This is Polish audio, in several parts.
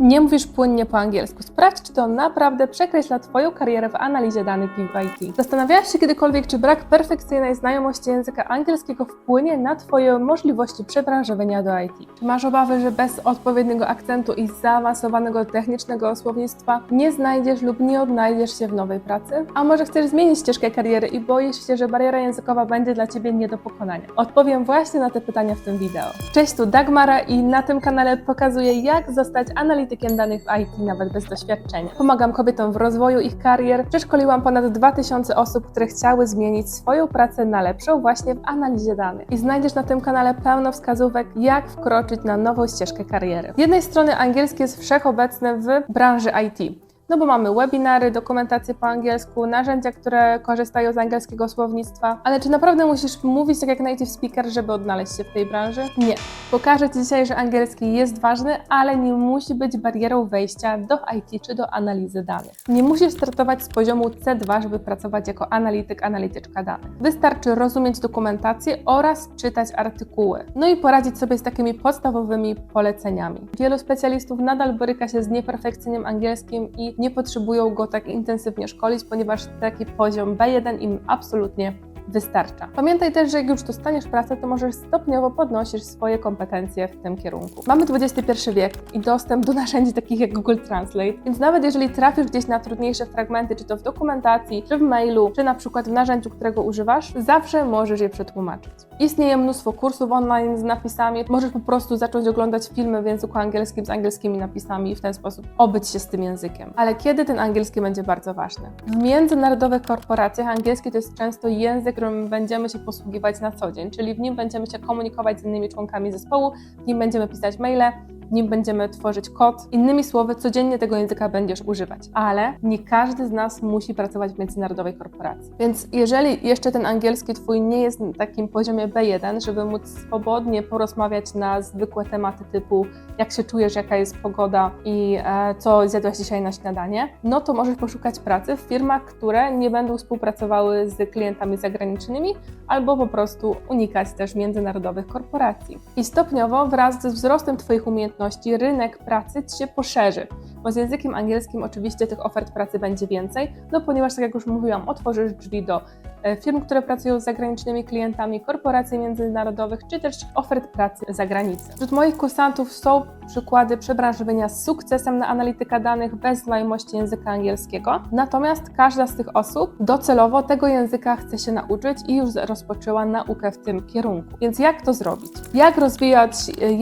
Nie mówisz płynnie po angielsku. Sprawdź, czy to naprawdę przekreśla Twoją karierę w analizie danych w IT. Zastanawiałaś się kiedykolwiek, czy brak perfekcyjnej znajomości języka angielskiego wpłynie na Twoje możliwości przebranżowienia do IT? Czy masz obawy, że bez odpowiedniego akcentu i zaawansowanego technicznego słownictwa nie znajdziesz lub nie odnajdziesz się w nowej pracy? A może chcesz zmienić ścieżkę kariery i boisz się, że bariera językowa będzie dla Ciebie nie do pokonania? Odpowiem właśnie na te pytania w tym wideo. Cześć, tu Dagmara i na tym kanale pokazuję, jak zostać analitykiem danych w IT nawet bez doświadczenia. Pomagam kobietom w rozwoju ich karier. Przeszkoliłam ponad 2000 osób, które chciały zmienić swoją pracę na lepszą właśnie w analizie danych. I znajdziesz na tym kanale pełno wskazówek, jak wkroczyć na nową ścieżkę kariery. Z jednej strony angielski jest wszechobecny w branży IT. No bo mamy webinary, dokumentację po angielsku, narzędzia, które korzystają z angielskiego słownictwa. Ale czy naprawdę musisz mówić tak jak native speaker, żeby odnaleźć się w tej branży? Nie. Pokażę Ci dzisiaj, że angielski jest ważny, ale nie musi być barierą wejścia do IT czy do analizy danych. Nie musisz startować z poziomu C2, żeby pracować jako analityk, analityczka danych. Wystarczy rozumieć dokumentację oraz czytać artykuły. No i poradzić sobie z takimi podstawowymi poleceniami. Wielu specjalistów nadal boryka się z nieperfekcyjnym angielskim i nie potrzebują go tak intensywnie szkolić, ponieważ taki poziom B1 im absolutnie wystarcza. Pamiętaj też, że jak już dostaniesz pracę, to możesz stopniowo podnosić swoje kompetencje w tym kierunku. Mamy XXI wiek i dostęp do narzędzi takich jak Google Translate, więc nawet jeżeli trafisz gdzieś na trudniejsze fragmenty, czy to w dokumentacji, czy w mailu, czy na przykład w narzędziu, którego używasz, zawsze możesz je przetłumaczyć. Istnieje mnóstwo kursów online z napisami, możesz po prostu zacząć oglądać filmy w języku angielskim z angielskimi napisami i w ten sposób obyć się z tym językiem. Ale kiedy ten angielski będzie bardzo ważny? W międzynarodowych korporacjach angielski to jest często język, którym będziemy się posługiwać na co dzień, czyli w nim będziemy się komunikować z innymi członkami zespołu, w nim będziemy pisać maile, w nim będziemy tworzyć kod. Innymi słowy, codziennie tego języka będziesz używać. Ale nie każdy z nas musi pracować w międzynarodowej korporacji. Więc jeżeli jeszcze ten angielski twój nie jest na takim poziomie B1, żeby móc swobodnie porozmawiać na zwykłe tematy typu jak się czujesz, jaka jest pogoda i e, co zjadłaś dzisiaj na śniadanie, no to możesz poszukać pracy w firmach, które nie będą współpracowały z klientami zagranicznymi albo po prostu unikać też międzynarodowych korporacji. I stopniowo wraz ze wzrostem Twoich umiejętności rynek pracy się poszerzy, bo z językiem angielskim oczywiście tych ofert pracy będzie więcej, no ponieważ tak jak już mówiłam, otworzysz drzwi do e, firm, które pracują z zagranicznymi klientami, korporacji międzynarodowych, czy też ofert pracy za granicą. Wśród moich kursantów są przykłady przebranżowienia z sukcesem na analityka danych bez znajomości języka angielskiego. Natomiast każda z tych osób docelowo tego języka chce się nauczyć i już rozpoczęła naukę w tym kierunku. Więc jak to zrobić? Jak rozwijać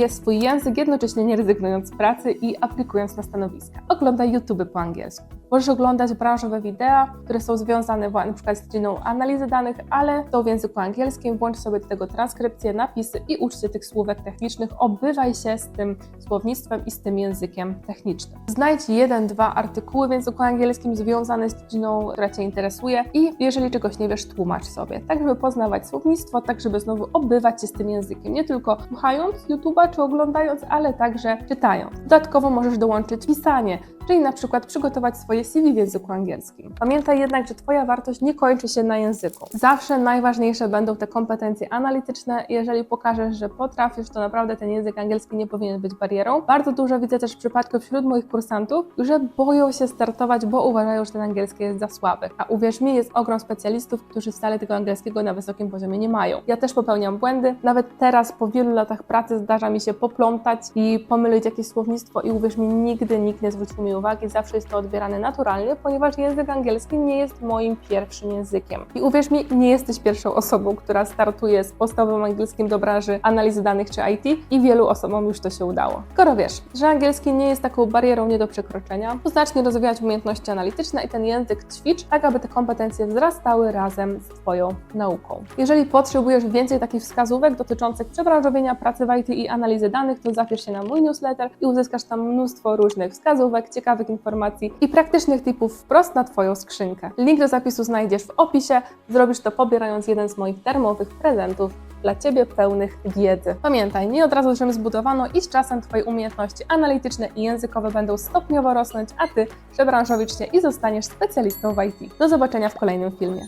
e, swój język, jednocześnie nie rezygnując z pracy i aplikując na stanowiska? Oglądaj YouTube po angielsku. Możesz oglądać branżowe wideo, które są związane na przykład z dziedziną analizy danych, ale są w języku angielskim. Włącz sobie do tego transkrypcję, napisy i ucz się tych słówek technicznych. Obywaj się z tym słownictwem i z tym językiem technicznym. Znajdź jeden, dwa artykuły w języku angielskim związane z dziedziną, która Cię interesuje i jeżeli czegoś nie wiesz, tłumacz sobie, tak żeby poznawać słownictwo, tak żeby znowu obywać się z tym językiem, nie tylko słuchając YouTube'a czy oglądając, ale także czytając. Dodatkowo możesz dołączyć pisanie, czyli na przykład przygotować swoje CV w języku angielskim. Pamiętaj jednak, że Twoja wartość nie kończy się na języku. Zawsze najważniejsze będą te kompetencje analityczne. Jeżeli pokażesz, że potrafisz, to naprawdę ten język angielski nie powinien być barierą. Bardzo dużo widzę też przypadków wśród moich kursantów, że boją się startować, bo uważają, że ten angielski jest za słaby. A uwierz mi, jest ogrom specjalistów, którzy wcale tego angielskiego na wysokim poziomie nie mają. Ja też popełniam błędy. Nawet teraz, po wielu latach pracy, zdarza mi się poplątać i pomylić jakieś słownictwo i uwierz mi, nigdy nikt nie zwrócił mi uwagi, zawsze jest to odbierane naturalnie, ponieważ język angielski nie jest moim pierwszym językiem. I uwierz mi, nie jesteś pierwszą osobą, która startuje z podstawowym angielskim do branży analizy danych czy IT i wielu osobom już to się udało. Skoro wiesz, że angielski nie jest taką barierą nie do przekroczenia, to zacznij rozwijać umiejętności analityczne i ten język ćwicz, tak aby te kompetencje wzrastały razem z Twoją nauką. Jeżeli potrzebujesz więcej takich wskazówek dotyczących przebranżowienia pracy w IT i analizy danych, to zapisz się na mój newsletter i uzyskasz tam mnóstwo różnych wskazówek, ciekawych informacji i praktycznych tipów wprost na Twoją skrzynkę. Link do zapisu znajdziesz w opisie. Zrobisz to pobierając jeden z moich darmowych prezentów dla Ciebie pełnych wiedzy. Pamiętaj, nie od razu czym zbudowano i z czasem Twoje umiejętności analityczne i językowe będą stopniowo rosnąć, a Ty przebranżowisz się i zostaniesz specjalistą w IT. Do zobaczenia w kolejnym filmie.